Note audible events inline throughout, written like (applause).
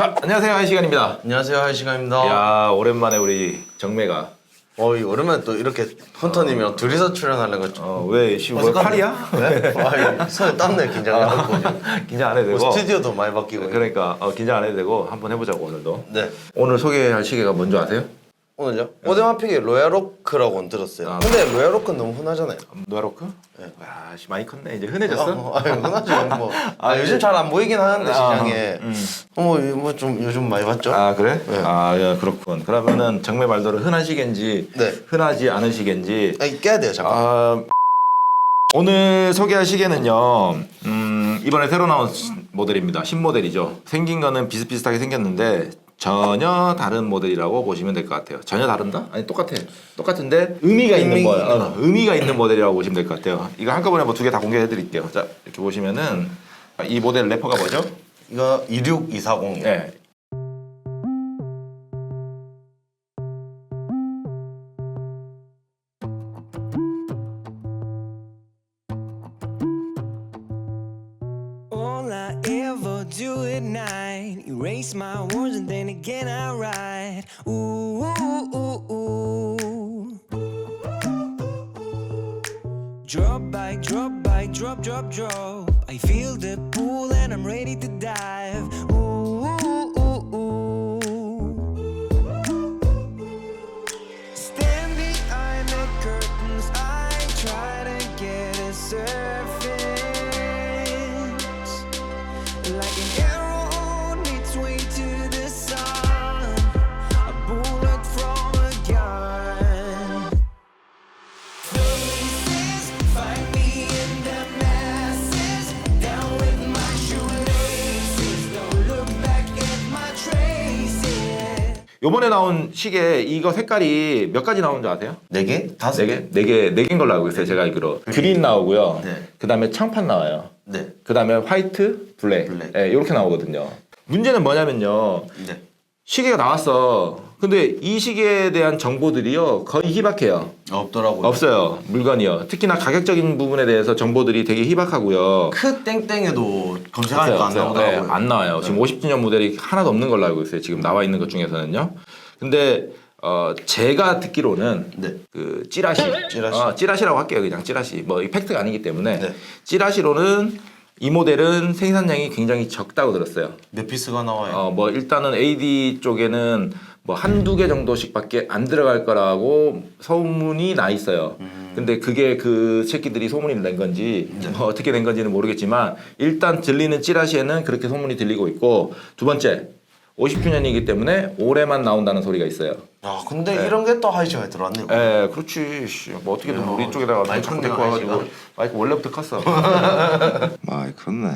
자, 안녕하세요. 한 시간입니다. 안녕하세요 하이시간입니다. 야, 오랜만에 우리 정매가. 어이 오랜만에 또 이렇게 헌터님이랑 둘이서 출연하는 거 좀. 어, 왜, 씨, 뭐 어색하네. 팔이야? 네? 아, 손에 땀내 긴장해갖고 (laughs) 긴장 안 해도 뭐 되고. 스튜디오도 많이 바뀌고. 그러니까 어, 긴장 안 해도 되고 한번 해보자고 오늘도. 네 오늘 소개할 시계가 뭔지 아세요? 오늘요? 오데마픽의 로얄로크라고는 들었어요. 아. 근데 로얄로크는 너무 흔하잖아요. 노아로크? 네. 와, 씨 많이 컸네. 이제 흔해졌어? 어, 아, 흔하죠 뭐. (laughs) 아 요즘 잘 안 보이긴 하는데 시장에. 음. 뭐 뭐 좀 요즘 많이 봤죠? 아 그래? 네. 아 야, 그렇군. 그러면은 정매 말대로 흔한 시계인지 네. 흔하지 않은 시계인지 아 깨야 돼요 잠깐. 아, 오늘 소개할 시계는요. 음, 이번에 새로 나온 시- 모델입니다. 신모델이죠. 생긴 거는 비슷비슷하게 생겼는데 전혀 다른 모델이라고 보시면 될 것 같아요. 전혀 다른다? 아니 똑같아. 똑같은데 의미가 있는 의미- 거, 어, 의미가 있는 모델이라고 보시면 될 것 같아요. 이거 한꺼번에 뭐 두 개 다 공개해 드릴게요. 자 이렇게 보시면은 이 모델 래퍼가 뭐죠? 이거 26240이에요. 네. By drop, drop, drop. I feel the pull and I'm ready to dive. Ooh, 요번에 나온 시계 이거 색깔이 몇 가지 나오는 줄 아세요? 네 개? 다섯 네 개? 네 개, 네 개인 걸로 알고 있어요. 제가 알기로. 그린 나오고요. 네. 그 다음에 창판 나와요. 네. 그 다음에 화이트, 블랙. 블랙. 예, 이렇게 나오거든요. 문제는 뭐냐면요. 네. 시계가 나왔어. 근데 이 시계에 대한 정보들이요. 거의 희박해요. 없더라고요. 없어요. 물건이요. 특히나 가격적인 부분에 대해서 정보들이 되게 희박하고요. 크 땡땡에도 검색하니까 안 없어요. 나오더라고요. 네, 안 나와요. 지금 50주년 모델이 하나도 없는 걸로 알고 있어요. 지금 나와 있는 것 중에서는요. 근데 어, 제가 듣기로는 네. 그 찌라시, 찌라시. 어, 찌라시라고 할게요. 그냥 찌라시. 뭐이 팩트가 아니기 때문에 네. 찌라시로는 이 모델은 생산량이 굉장히 적다고 들었어요. 몇 피스가 나와요? 어, 뭐 일단은 AD 쪽에는 뭐 한두 개 정도씩밖에 안 들어갈 거라고 소문이 나 있어요. 근데 그게 그 새끼들이 소문이 낸 건지 뭐 어떻게 된 건지는 모르겠지만 일단 들리는 찌라시에는 그렇게 소문이 들리고 있고 두 번째 50주년이기 때문에 올해만 나온다는 소리가 있어요. 야, 근데 이런 게 또 하이시간에 들어왔네요. 예, 그렇지. 씨, 뭐 어떻게든 야, 우리 쪽에다가 컸네요, 데리고 와가지고 아저씨가. 마이크 원래부터 컸어. (laughs) 많이 컸네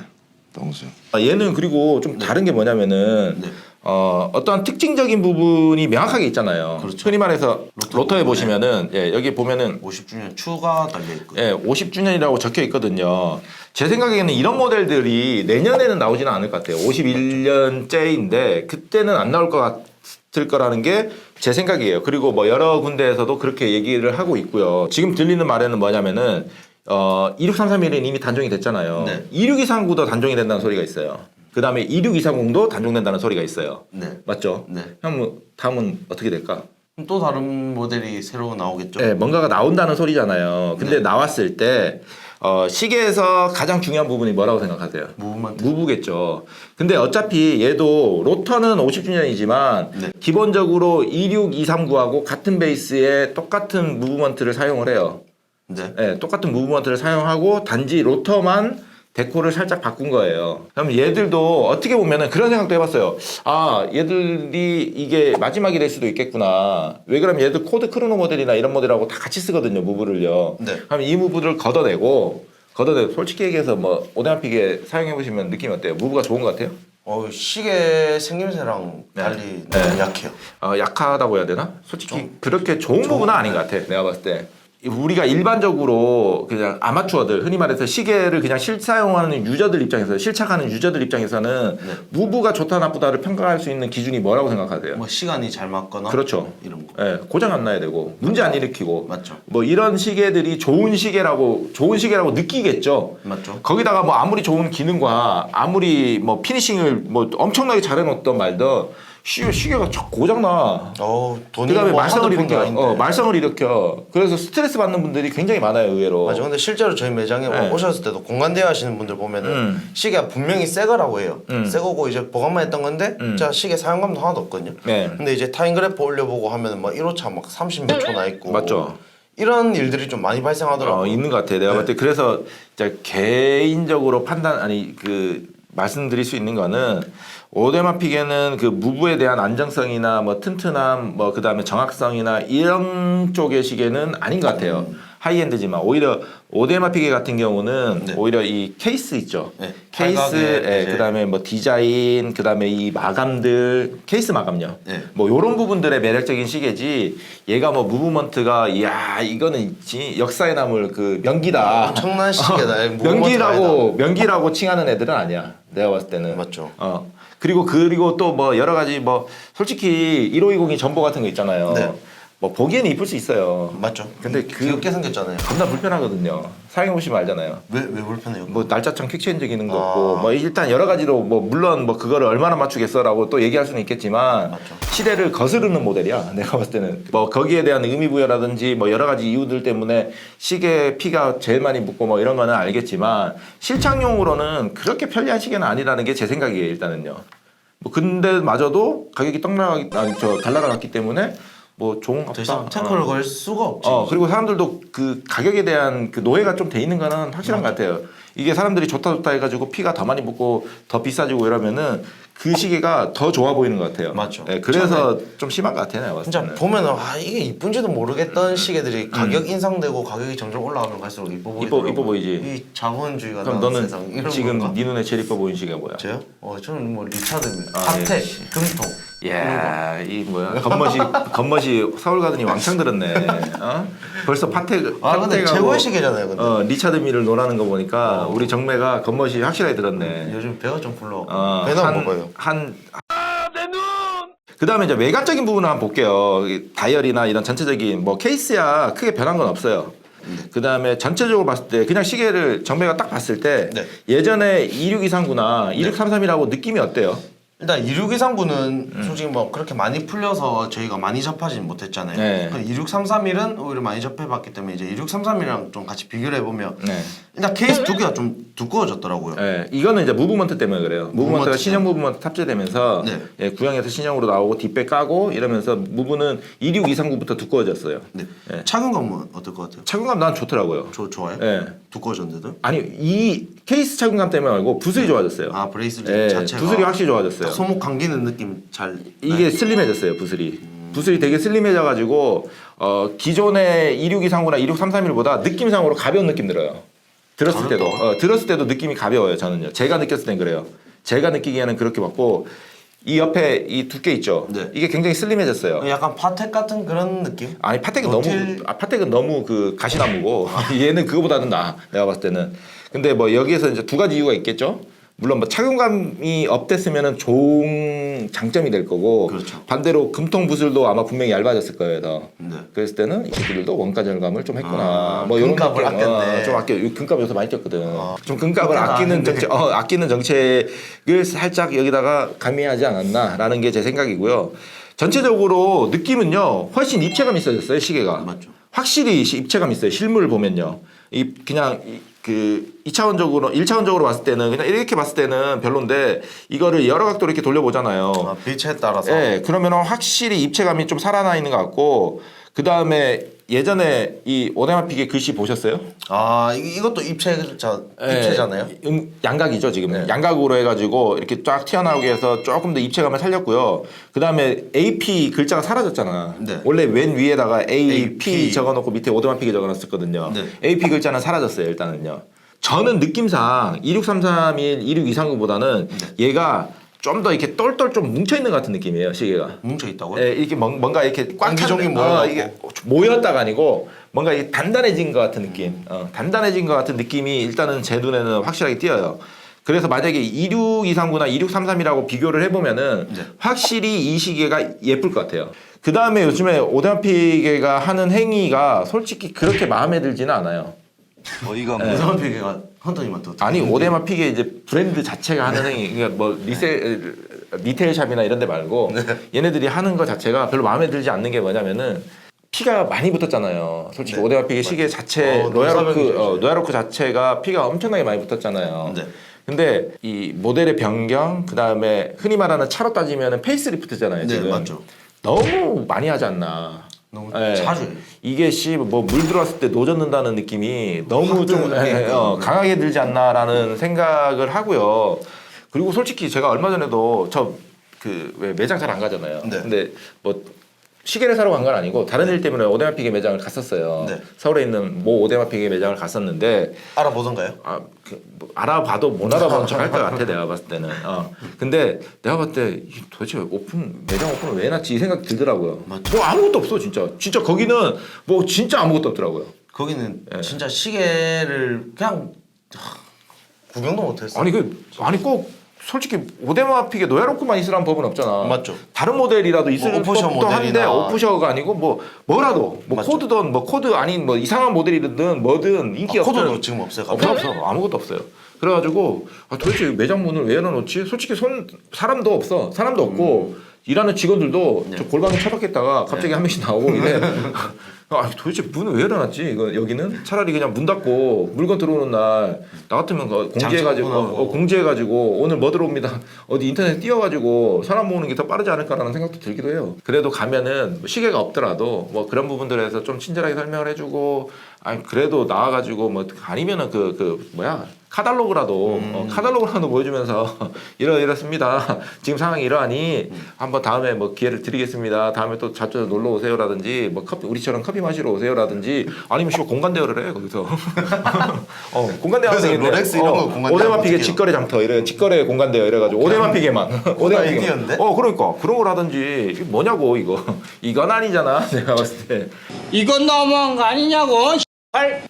동수 아, 얘는 그리고 좀 다른 게 뭐냐면은 네. 어, 어떠한 특징적인 부분이 명확하게 있잖아요. 그렇죠. 흔히 말해서 로터 로터, 에 부분에. 보시면은 예, 여기 보면은 50주년 추가 달려 있고. 예, 50주년이라고 적혀 있거든요. 제 생각에는 이런 모델들이 내년에는 나오지는 않을 것 같아요. 51년째인데 그때는 안 나올 것 같을 거라는 게 제 생각이에요. 그리고 뭐 여러 군데에서도 그렇게 얘기를 하고 있고요. 지금 들리는 말에는 뭐냐면은 어, 26331은 이미 단종이 됐잖아요. 네. 26239도 단종이 된다는 소리가 있어요. 그 다음에 26230도 단종된다는 소리가 있어요. 네. 맞죠? 네. 형, 뭐 다음은 어떻게 될까? 그럼 또 다른 모델이 새로 나오겠죠? 네, 뭔가가 나온다는 소리잖아요. 근데 네. 나왔을 때 어, 시계에서 가장 중요한 부분이 뭐라고 생각하세요? 무브먼트. 무브겠죠. 근데 어차피 얘도 로터는 50주년이지만 네. 기본적으로 26239하고 같은 베이스에 똑같은 무브먼트를 사용을 해요. 네. 네, 똑같은 무브먼트를 사용하고 단지 로터만 데코를 살짝 바꾼 거예요. 그럼 얘들도 어떻게 보면은 그런 생각도 해봤어요. 아, 얘들이 이게 마지막이 될 수도 있겠구나. 왜 그러면 얘들 코드 크로노 모델이나 이런 모델하고 다 같이 쓰거든요, 무브를요. 네. 그럼 이 무브를 걷어내고, 걷어내고, 솔직히 얘기해서 뭐, 오데마픽에 사용해보시면 느낌이 어때요? 무브가 좋은 것 같아요? 어, 시계 생김새랑 네. 달리 네. 너무 약해요. 어, 약하다고 해야 되나? 솔직히 그렇게 좋은 부분은 아닌 것 같아, 내가 봤을 때. 우리가 일반적으로 그냥 아마추어들 흔히 말해서 시계를 그냥 실사용하는 유저들 입장에서 실착하는 유저들 입장에서는 네. 무브가 좋다 나쁘다를 평가할 수 있는 기준이 뭐라고 생각하세요? 뭐 시간이 잘 맞거나 그렇죠. 이런 거. 예, 고장 안 나야 되고 문제 안 일으키고 맞죠. 뭐 이런 시계들이 좋은 시계라고 좋은 시계라고 느끼겠죠. 맞죠. 거기다가 뭐 아무리 좋은 기능과 아무리 뭐 피니싱을 뭐 엄청나게 잘해 놓던 말도 시계 시계가 저 고장 나. 어 돈이 그다음에 뭐 말썽을 한두 푼도 일으켜. 아닌데. 어, 말썽을 일으켜. 그래서 스트레스 받는 분들이 굉장히 많아요, 의외로. 맞아. 근데 실제로 저희 매장에 네. 오셨을 때도 공간 대여하시는 분들 보면은 음. 시계가 분명히 새 거라고 해요. 음. 새 거고 이제 보관만 했던 건데 음. 자 시계 사용감도 하나도 없거든요. 네. 근데 이제 타임그래프 올려보고 하면은 막 1호차 막 30몇 초나 있고 맞죠. 이런 일들이 좀 많이 발생하더라고요. 어, 있는 것 같아요. 내가 네. 볼때 그래서 진짜 개인적으로 판단 아니 그 말씀드릴 수 있는 거는 오데마 픽에는 그 무브에 대한 안정성이나 뭐 튼튼함 뭐 그다음에 정확성이나 이런 쪽의 시계는 아닌 것 같아요. 하이엔드지만 오히려 오데마 피게 같은 경우는 네. 오히려 이 케이스 있죠. 네. 케이스, 예, 그다음에 뭐 디자인, 그다음에 이 마감들, 케이스 마감요. 네. 뭐 요런 부분들의 매력적인 시계지. 얘가 뭐 무브먼트가 이야 이거는 있지 역사에 남을 그 명기다. 엄청난 시계다. (laughs) 어, 명기라고 명기라고 칭하는 애들은 아니야. 내가 봤을 때는. 맞죠. 어. 그리고 그리고 또 뭐 여러 가지 뭐 솔직히 1520이 전보 같은 거 있잖아요. 네. 뭐 보기에는 이쁠 수 있어요. 맞죠. 근데 그 그- 귀엽게 생겼잖아요. 겁나 불편하거든요. 사용해 보시면 알잖아요. 왜 왜 불편해요? 뭐 날짜창 퀵체인지 기능도 아. 없고 뭐 일단 여러 가지로 뭐 물론 뭐 그거를 얼마나 맞추겠어라고 또 얘기할 수는 있겠지만 맞죠. 시대를 거스르는 모델이야 (laughs) 내가 봤을 때는 뭐 거기에 대한 의미 부여라든지 뭐 여러 가지 이유들 때문에 시계 피가 제일 많이 묻고 뭐 이런 거는 알겠지만 실착용으로는 그렇게 편리한 시계는 아니라는 게 제 생각이에요 일단은요 뭐 근데 마저도 가격이 떡 나가기 아니 저 달라갔기 때문에 뭐 이상 없다 태클을 어. 걸 수가 없지. 어 그리고 사람들도 그 가격에 대한 그 노예가 좀 돼 있는 거는 확실한 것 같아요. 이게 사람들이 좋다 좋다 해가지고 피가 더 많이 붙고 더 비싸지고 이러면은 그 시계가 더 좋아 보이는 것 같아요. 맞죠. 예, 그래서 좀 심한 것 같아요. 내가 봤을 진짜 때는. 보면은 아 이게 이쁜지도 모르겠던 시계들이 가격 인상되고 가격이 점점 올라가면 갈수록 이뻐 보이더라고. 음. 이뻐 보이지. 이 자본주의가 그럼 너는 세상 이런 지금 건가? 네 눈에 제일 이뻐 보이는 시계가 뭐야? 저요? 어 저는 뭐 리차드입니다. 아, 예. 금통. 야, 이 뭐야? 겉멋이 겉멋이 서울 가더니 왕창 들었네. 어? 벌써 파텍 아 근데 시계잖아요. 근데 어, 리차드 밀을 노라는 거 보니까 우리 정매가 겉멋이 확실하게 들었네. 요즘 배가 좀 불러. 어, 배나 한- 먹어요. 한 그다음에 이제 외관적인 부분을 한번 볼게요. 이 다이얼이나 이런 전체적인 뭐 케이스야 크게 변한 건 없어요. 그다음에 전체적으로 봤을 때 그냥 시계를 정배가 딱 봤을 때 네. 예전에 2623구나 2633이라고 느낌이 어때요? 일단 2623구는 음. 솔직히 뭐 그렇게 많이 풀려서 저희가 많이 접하진 못했잖아요. 네. 2633일은 오히려 많이 접해봤기 때문에 이제 2633이랑 좀 같이 비교를 해보면 네. 일단 케이스 두 개가 좀 두꺼워졌더라고요. 예, 이거는 이제 무브먼트 때문에 그래요. 무브먼트가 무브먼트 신형 무브먼트 탑재되면서 네. 예, 구형에서 신형으로 나오고 뒷배 까고 이러면서 무브는 26239부터 두꺼워졌어요. 네. 예. 착용감은 어떨 것 같아요? 착용감 난 좋더라고요. 저 좋아요? 예. 두꺼워졌는데도? 아니 이 케이스 착용감 때문에 말고 부슬이 좋아졌어요. 아 브레이슬릿 예, 자체가 부슬이 확실히 좋아졌어요. 딱 손목 감기는 느낌 잘 이게 슬림해졌어요 부슬이. 부슬이 되게 슬림해져가지고 어, 기존의 2623구나 2633일보다 느낌상으로 가벼운 느낌 들어요. 들었을 때도 가볍다. 어, 들었을 때도 느낌이 가벼워요 저는요. 제가 느꼈을 땐 그래요. 제가 느끼기에는 그렇게 받고 이 옆에 이 두께 있죠. 네. 이게 굉장히 슬림해졌어요. 약간 파텍 같은 그런 느낌? 아니 파텍은 너무 노틸- 아, 파텍은 너무 그 가시나무고 (laughs) 얘는 그거보다는 나 내가 봤을 때는 근데 뭐 여기에서 이제 두 가지 이유가 있겠죠 물론 뭐 착용감이 업됐으면은 좋은 장점이 될 거고 그렇죠. 반대로 금통 부슬도 아마 분명히 얇아졌을 거예요 더 네. 그랬을 때는 이 새끼들도 원가 절감을 좀 했구나 아, 뭐 이런 금값을 느낌. 아꼈네. 어, 좀 아껴 이 금값 요새 많이 뛰었거든 아, 좀 금값을 아끼는 아닌데. 정책 어, 아끼는 정책을 살짝 여기다가 가미하지 않았나라는 게 제 생각이고요 전체적으로 느낌은요 훨씬 입체감 있어졌어요 시계가 맞죠. 확실히 시- 입체감 있어요. 실물을 보면요. 이 그냥 이, 그 2차원적으로 1차원적으로 봤을 때는 그냥 이렇게 봤을 때는 별론데 이거를 여러 각도로 이렇게 돌려보잖아요. 아, 빛에 따라서 예, 그러면 확실히 입체감이 좀 살아나 있는 것 같고 그다음에 예전에 이 오데마픽의 글씨 보셨어요? 아 이, 이것도 입체자 입체잖아요. 예, 음, 양각이죠 지금 네. 양각으로 해가지고 이렇게 쫙 튀어나오게 해서 조금 더 입체감을 살렸고요. 그 다음에 AP 글자가 사라졌잖아. 네. 원래 맨 위에다가 AP, AP. 적어놓고 밑에 오토마픽이 적어놨었거든요. 네. AP 글자는 사라졌어요 일단은요. 저는 느낌상 26331, 26239보다는 네. 얘가 좀 더 이렇게 똘똘 좀 뭉쳐 있는 것 같은 느낌이에요 시계가. 뭉쳐 있다고요? 예, 이렇게 뭔- 뭔가 이렇게 꽉 찬- 모여갖고. 어, 이게 모였다가 아니고 뭔가 이게 단단해진 것 같은 느낌, 어, 단단해진 것 같은 느낌이 일단은 제 눈에는 확실하게 띄어요. 그래서 만약에 26239나 2633이라고 비교를 해보면은 네. 확실히 이 시계가 예쁠 것 같아요. 그 다음에 요즘에 오데마피게가 하는 행위가 솔직히 그렇게 마음에 들지는 않아요. 어이가 네. 없네. 이상한 피해가 헌터님한테 어떻게 아니? 오데마 피게 이제 브랜드 자체가 하는 행위 그러니까 뭐 리셀 리테일 샵이나 이런 데 말고 얘네들이 하는 거 자체가 별로 마음에 들지 않는 게 뭐냐면은 피가 많이 붙었잖아요. 솔직히 네. 오데마 피게 시계 자체 어, 눈사람이죠, 어, 이제. 로얄로크 자체가 피가 엄청나게 많이 붙었잖아요. 네. 근데 이 모델의 변경 그다음에 흔히 말하는 차로 따지면은 페이스리프트잖아요. 네, 지금 맞죠. 너무 많이 하지 않나. 너무 예. 자주 해요. 이게 씨 뭐 물 들어왔을 때 노젓는다는 느낌이 너무 확좀 드는 예. 어, 강하게 들지 않나라는 생각을 하고요. 그리고 솔직히 제가 얼마 전에도 저 그 왜 매장 잘 안 가잖아요. 네. 근데 뭐 시계를 사러 간 건 아니고 다른 일 때문에 오데마 피게 매장을 갔었어요. 네. 서울에 있는 모 오데마 피게 매장을 갔었는데 알아보던가요? 아, 그, 뭐 알아봐도 못 알아보는 척할 것 같아 내가 봤을 때는. 어. 근데 내가 봤을 때 이 도대체 오픈 매장 오픈을 왜 해놨지 이 생각이 들더라고요. 맞죠. 뭐 아무것도 없어 진짜. 진짜 거기는 뭐 진짜 아무것도 없더라고요. 거기는 예. 진짜 시계를 그냥 하, 구경도 못했어. 아니 그 아니 꼭 솔직히 오데마 픽에 노야로크만 있으라는 법은 없잖아. 맞죠. 다른 모델이라도 있을 뭐 오프셔 법도 한데 모델이나. 오프셔가 아니고 뭐 뭐라도 뭐 맞죠. 코드든 뭐 코드 아닌 뭐 이상한 모델이든 뭐든 인기 아, 없는 코드도 지금 없어요. 없어 갑자기? 없어 아무것도 없어요. 그래가지고 아, 도대체 매장 문을 왜 열어놓지? 솔직히 손 사람도 없어 사람도 없고 일하는 직원들도 음. 네. 저 골방에 처박혔다가 갑자기 한 명씩 나오고 이래. (laughs) 아 도대체 문을 왜 열어놨지? 이거 여기는 차라리 그냥 문 닫고 물건 들어오는 날 나 같으면 그 공지해가지고 오픈하고. 어, 공지해가지고 오늘 뭐 들어옵니다. 어디 인터넷 띄워가지고 사람 모으는 게 더 빠르지 않을까라는 생각도 들기도 해요. 그래도 가면은 뭐 시계가 없더라도 뭐 그런 부분들에서 좀 친절하게 설명을 해주고 아니 그래도 나와가지고 뭐 아니면은 그 그 뭐야 카달로그라도 음. 어, 카달로그라도 보여주면서 (laughs) 이러 이렇습니다. 지금 상황이 이러하니 한번 다음에 뭐 기회를 드리겠습니다. 다음에 또 자주 놀러 오세요라든지 뭐 커피 우리처럼 커피 마시러 오세요라든지 아니면 씨발 공간 대여를 해 거기서 (laughs) 어 공간 대여 그래서. 롤렉스 이런 거 어, 공간 대여하면 오데마피게 어떡해요? 직거래 장터 이래 직거래 공간 대여 이래가지고 오데마피게만 (laughs) 오데마피게 아이디어인데? 어 그러니까 그런 걸 하든지 이게 뭐냐고 이거 이건 아니잖아 내가 봤을 때. 이건 너무한 거 아니냐고.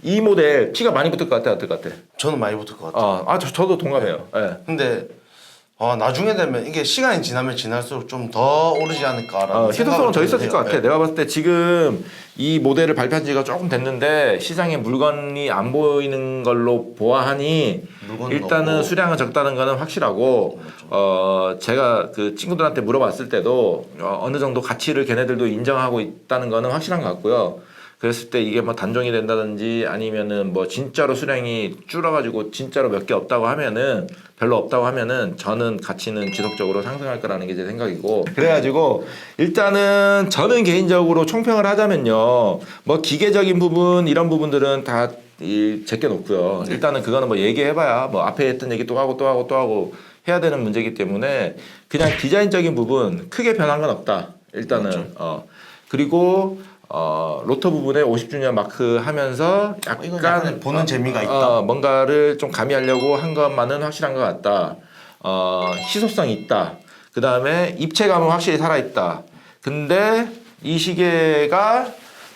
이 모델 키가 많이 붙을 것 같아, 어떨 것 같아? 저는 많이 붙을 것 같아요. 아, 아 저, 저도 동감해요. 예. 근데 아, 나중에 되면 이게 시간이 지나면 지날수록 좀 더 오르지 않을까라는 어, 희소성은 더 있었을 것. 같아. 예. 내가 봤을 때 지금 이 모델을 발표한 지가 조금 됐는데 시장에 물건이 안 보이는 걸로 보아하니 물건은 일단은 없고. 수량은 적다는 거는 확실하고 어 제가 그 친구들한테 물어봤을 때도 어, 어느 정도 가치를 걔네들도 인정하고 있다는 거는 확실한 것 같고요. 그랬을 때 이게 뭐 단종이 된다든지 아니면은 뭐 진짜로 수량이 줄어가지고 진짜로 몇 개 없다고 하면은 별로 없다고 하면은 저는 가치는 지속적으로 상승할 거라는 게 제 생각이고. 그래가지고 일단은 저는 개인적으로 총평을 하자면요. 뭐 기계적인 부분 이런 부분들은 다 이 제껴 놓고요. 일단은 그거는 뭐 얘기해봐야 뭐 앞에 했던 얘기 또 하고 또 하고 또 하고 해야 되는 문제이기 때문에 그냥 디자인적인 부분 크게 변한 건 없다. 일단은. 어. 그리고 어 로터 부분에 50주년 마크 하면서 이건 약간 약간 보는 재미가 있다. 어, 뭔가를 좀 가미하려고 한 것만은 확실한 것 같다. 어, 희소성이 있다. 그 다음에 입체감은 확실히 살아있다. 근데 이 시계가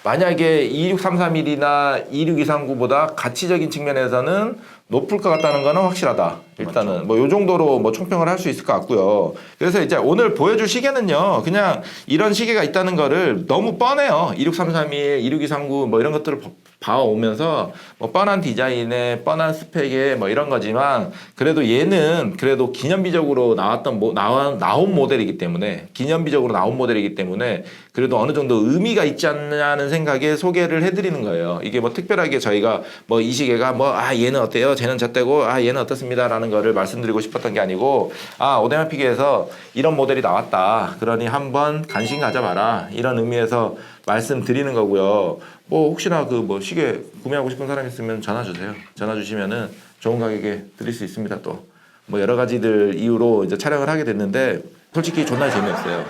만약에 26331이나 26239보다 가치적인 측면에서는 높을 것 같다는 거는 확실하다. 일단은 뭐요 정도로 뭐 총평을 할 수 있을 것 같고요. 그래서 이제 오늘 보여줄 시계는요. 그냥 이런 시계가 있다는 거를 너무 뻔해요. 26331, 26239 뭐 이런 것들을 봐- 봐오면서 뭐 뻔한 디자인에 뻔한 스펙에 뭐 이런 거지만 그래도 얘는 그래도 기념비적으로 나왔던 모, 나와, 나온 모델이기 때문에 기념비적으로 나온 모델이기 때문에 그래도 어느 정도 의미가 있지 않냐는 생각에 소개를 해드리는 거예요. 이게 뭐 특별하게 저희가 뭐 이 시계가 뭐 아 얘는 어때요? 쟤는 저때고 아 얘는 어떻습니다라는 거를 말씀드리고 싶었던 게 아니고 아 오데마피게에서 이런 모델이 나왔다. 그러니 한번 관심 가져봐라. 이런 의미에서 말씀드리는 거고요. 뭐 혹시나 그 뭐 시계 구매하고 싶은 사람 있으면 전화 주세요. 전화 주시면은 좋은 가격에 드릴 수 있습니다. 또 뭐 여러 가지들 이유로 이제 촬영을 하게 됐는데 솔직히 존나 재미없어요.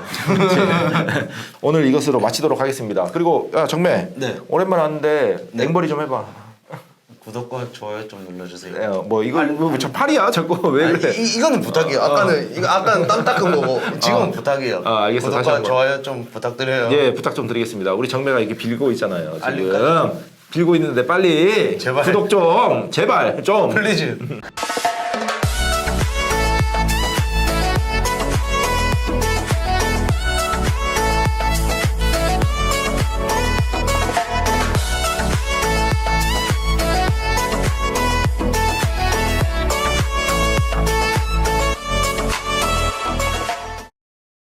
(laughs) 오늘 이것으로 마치도록 하겠습니다. 그리고 야 정매 네. 오랜만에 왔는데 네. 앵벌이 좀 해봐. 구독과 좋아요 좀 눌러주세요. 어, 뭐 이거 뭐저 팔이야 자꾸 (laughs) 왜 아니, 그래? 이, 이거는 부탁이에요. 아까는 이거 아까는 땀 닦은 거고 (laughs) 지금 은 부탁이에요. 아, 알겠어. 다시 구독과 한번. 좋아요 좀 부탁드려요. 예 부탁 좀 드리겠습니다. 우리 정매가 이렇게 빌고 있잖아요. 지금? 빌고 있는데 빨리 제발. 구독 좀 제발 좀 플리즈.